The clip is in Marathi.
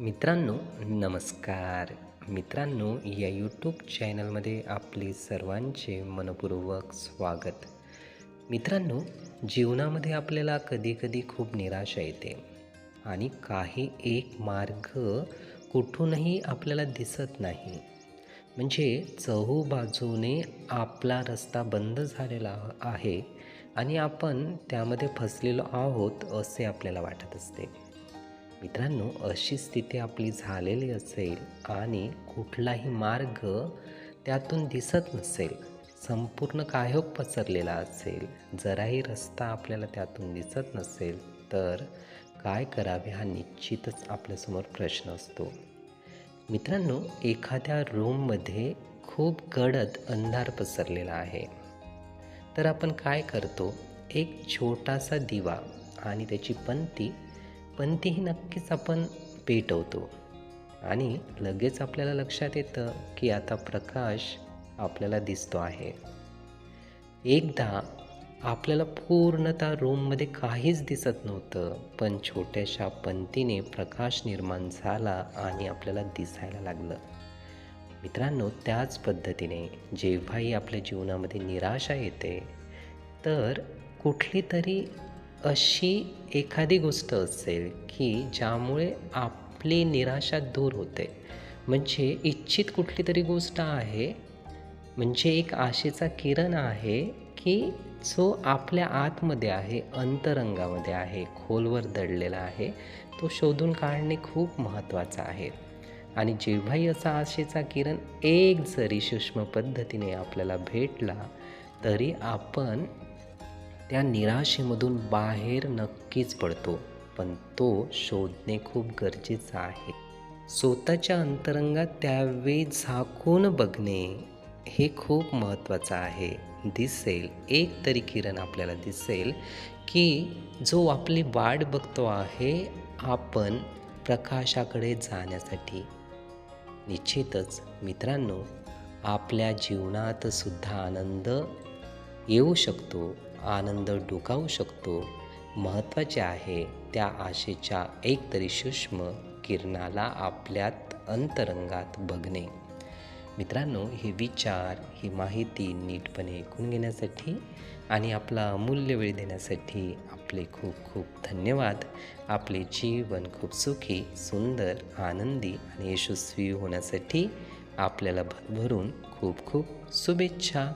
मित्रांनो नमस्कार. मित्रांनो या यूट्यूब चॅनलमध्ये आपले सर्वांचे मनपूर्वक स्वागत. मित्रांनो जीवनामध्ये आपल्याला कधीकधी खूप निराशा येते आणि काही एक मार्ग कुठूनही आपल्याला दिसत नाही. म्हणजे चहू बाजूने आपला रस्ता बंद झालेला आहे आणि आपण त्यामध्ये फसलेलो आहोत असे आपल्याला वाटत असते. मित्रांनो अशी स्थिती आपली झालेली असेल आणि कुठलाही मार्ग त्यातून दिसत नसेल संपूर्ण कायोग पसरलेला असेल जराही रस्ता आपल्याला त्यातून दिसत नसेल तर काय करावे हा निश्चितच आपल्यासमोर प्रश्न असतो. मित्रांनो एखाद्या रूममध्ये खूप गडद अंधार पसरलेला आहे. तर आपण काय करतो? एक छोटासा दिवा आणि त्याची पंती पण तीही नक्कीच आपण पेटवतो. आणि लगेच आपल्याला लक्षात येतं की आता प्रकाश आपल्याला दिसतो आहे. एकदा आपल्याला पूर्णतः रूममध्ये काहीच दिसत नव्हतं पण छोट्याशा पंतीने प्रकाश निर्माण झाला आणि आपल्याला दिसायला लागलं. मित्रांनो त्याच पद्धतीने जेव्हाही आपल्या जीवनामध्ये निराशा येते तर कुठली तरी अशी एखादी गोष्ट असेल की ज्यामुळे आपली निराशा दूर होते. म्हणजे इच्छित कुठली तरी गोष्ट आहे म्हणजे एक आशेचा किरण आहे की जो आपल्या आतमध्ये आहे अंतरंगामध्ये आहे खोलवर दडलेला आहे तो शोधून काढणे खूप महत्त्वाचं आहे. आणि जेव्हाही असा आशेचा किरण एक जरी सूक्ष्म पद्धतीने आपल्याला भेटला तरी आपण त्या निराशेमधून बाहेर नक्कीच पडतो पण तो शोधणे खूप गरजेचं आहे. स्वतःच्या अंतरंगात त्यावेळी झाकून बघणे हे खूप महत्त्वाचं आहे. दिसेल एक तरी किरण आपल्याला दिसेल की जो आपली वाट बघतो आहे आपण प्रकाशाकडे जाण्यासाठी. निश्चितच मित्रांनो आपल्या जीवनात सुद्धा आनंद येऊ शकतो. आनंद डोकावू शकतो. महत्त्वाचे आहे त्या आशेच्या एक तरी सूक्ष्म किरणाला आपल्यात अंतरंगात बघणे. मित्रांनो हे विचार ही माहिती नीटपणे ऐकून घेण्यासाठी आणि आपला अमूल्य वेळ देण्यासाठी आपले खूप खूप धन्यवाद. आपले जीवन खूप सुखी सुंदर आनंदी आणि यशस्वी होण्यासाठी आपल्याला भरभरून खूप खूप शुभेच्छा.